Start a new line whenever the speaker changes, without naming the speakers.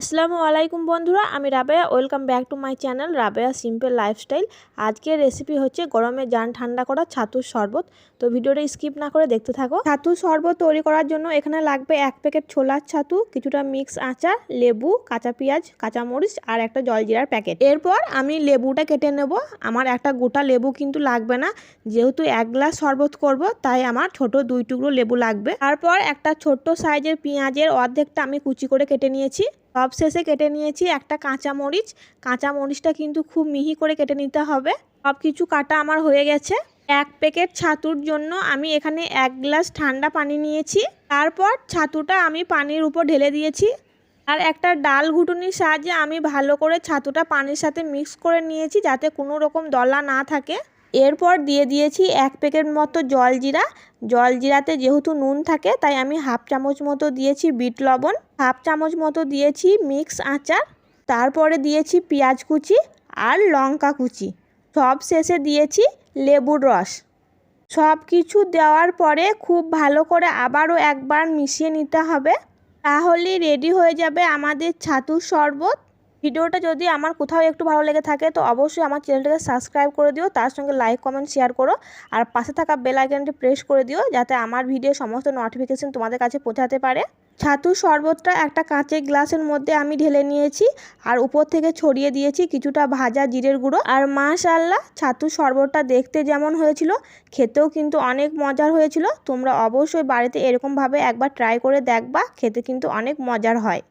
আসসালামু আলাইকুম বন্ধুরা, আমি Rabeya welcome back to my channel Rabeya simple lifestyle আজকের রেসিপি হচ্ছে গরমে যান ঠান্ডা করা ছাতুর শরবত। তো ভিডিওটা স্কিপ না করে দেখতে থাকো। ছাতুর শরবত তৈরি করার জন্য এখানে লাগবে এক প্যাকেট ছোলার ছাতু, কিছুটা মিক্স আচার, লেবু, কাঁচা পেঁয়াজ, কাঁচামরিচ আর একটা জলজিরার প্যাকেট এরপর আমি লেবুটা কেটে নেব। আমার একটা গোটা লেবু কিন্তু লাগবে না। যেহেতু এক গ্লাস শরবত করব, তাই আমার ছোট দুই টুকরো লেবু লাগবে। তারপর একটা ছোট্ট সাইজের পেঁয়াজের অর্ধেকটা আমি কুচি করে কেটে নিয়েছি। সব শেষে কেটে নিয়েছি একটা কাঁচা মরিচ কাঁচা মরিচটা কিন্তু খুব মিহি করে কেটে নিতে হবে। সব কিছু কাটা আমার হয়ে গেছে। এক প্যাকেট ছাতুর জন্য আমি এখানে এক গ্লাস ঠান্ডা পানি নিয়েছি। তারপর ছাতুটা আমি পানির উপর ঢেলে দিয়েছি। আর একটা ডাল ঘুটুনির সাহায্যে আমি ভালো করে ছাতুটা পানির সাথে মিক্স করে নিয়েছি যাতে কোনো রকম দলা না থাকে। এরপর দিয়ে দিয়েছি এক প্যাকেট মতো জলজিরা জলজিরাতে যেহেতু নুন থাকে, তাই আমি হাফ চামচ মতো দিয়েছি বিট লবণ, হাফ চামচ মতো দিয়েছি মিক্স আচার, তারপরে দিয়েছি পেঁয়াজ কুচি আর লঙ্কা কুচি। সব শেষে দিয়েছি লেবুর রস। সব কিছু দেওয়ার পরে খুব ভালো করে আবারও একবার মিশিয়ে নিতে হবে। তাহলেই রেডি হয়ে যাবে আমাদের ছাতুর শরবত। ভিডিওটা যদি আমার কোথাও একটু ভালো লেগে থাকে, তো অবশ্যই আমার চ্যানেলটাকে সাবস্ক্রাইব করে দিও, তার সঙ্গে লাইক কমেন্ট শেয়ার করো, আর পাশে থাকা বেল আইকনটি প্রেস করে দিও, যাতে আমার ভিডিও সমস্ত নোটিফিকেশন তোমাদের কাছে পৌঁছাতে পারে। ছাতুর শরবতটা একটা কাঁচের গ্লাসের মধ্যে আমি ঢেলে নিয়েছি, আর উপর থেকে ছড়িয়ে দিয়েছি কিছুটা ভাজা জিরের গুঁড়ো। আর মাশাল্লাহ ছাতুর শরবতটা দেখতে যেমন হয়েছিল, খেতেও কিন্তু অনেক মজার হয়েছিল। তোমরা অবশ্যই বাড়িতে এরকমভাবে একবার ট্রাই করে দেখবা, খেতে কিন্তু অনেক মজার হয়।